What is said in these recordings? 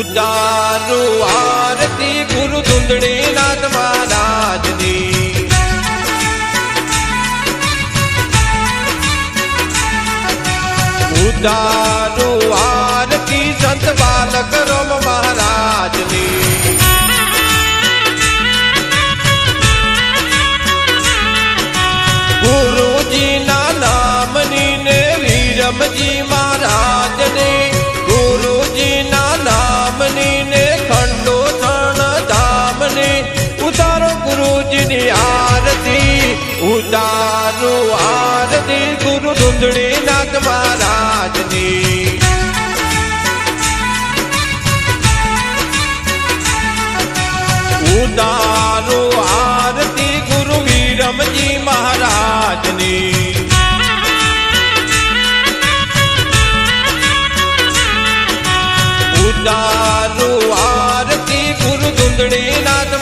ઉતારું આરતી ગુરુ ચૂંદડી નાથ મહારાજની. ઉદારો આરતી ગુરુ વીરમજી મહારાજની. ઉદારો આરતી ગુરુ ચૂંદડી નાથ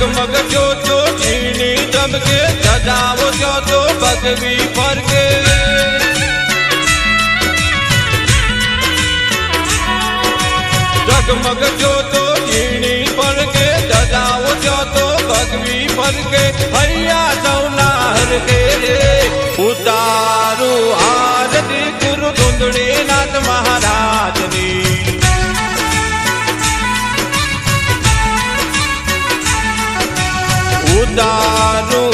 ઝગમગ જોતો છીણી ધમકે સદાવો જોતો ભગવી ફરકે ઝગમગ જોતો હજારો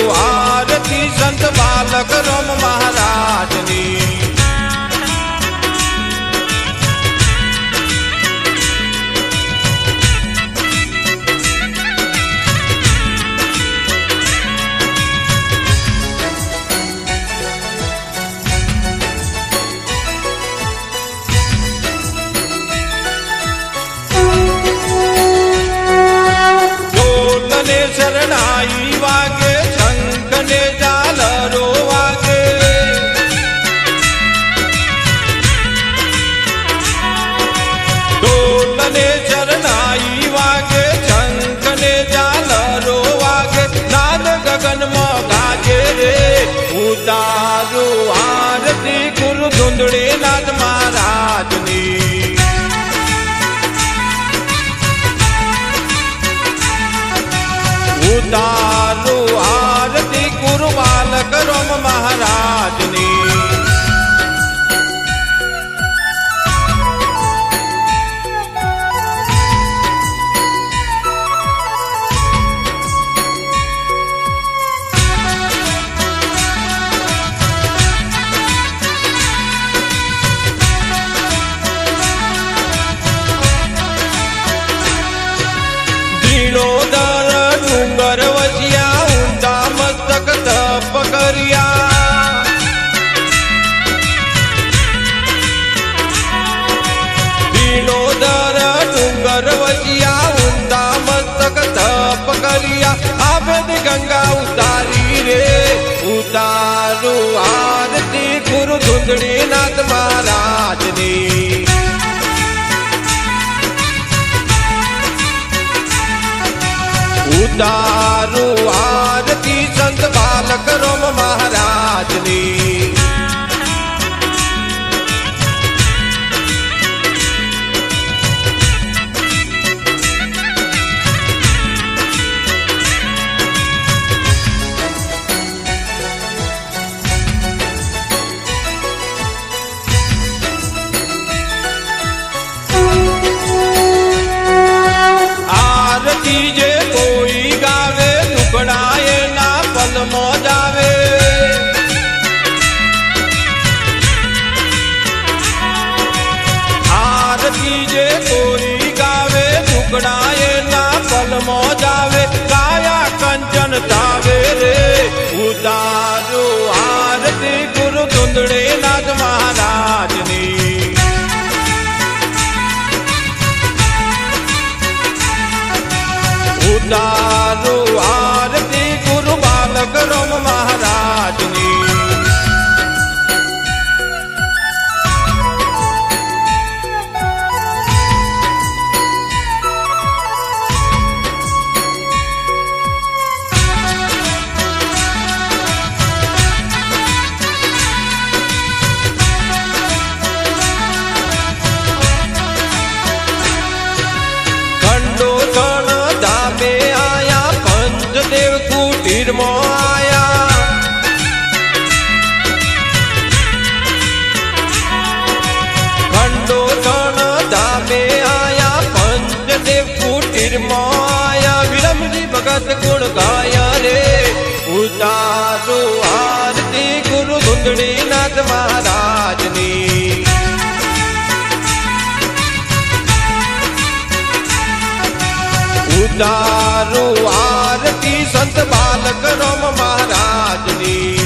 તારું આરતી ગુરુ ધૂંધળી નાથ મહારાજની. ઉતાર આવે કાયા કંચન તાવે રે. ઉતારો આરતી ગુરુ ધૂંધળે નાથ મહારાજની. ઉતારો નાથ મહારાજની. ઉતારું આરતી સંત બાલક રમ મહારાજની.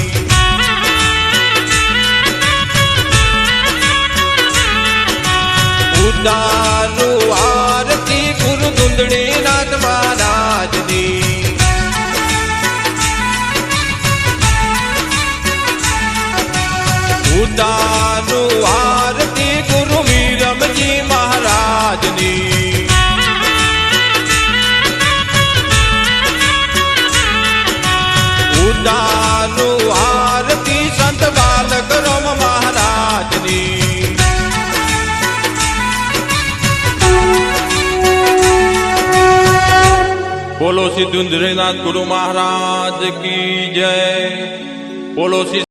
ઉતારું બોલો ધુંધરીનાથ ગુરુ મહારાજ કી જય બોલો સિદ્ધ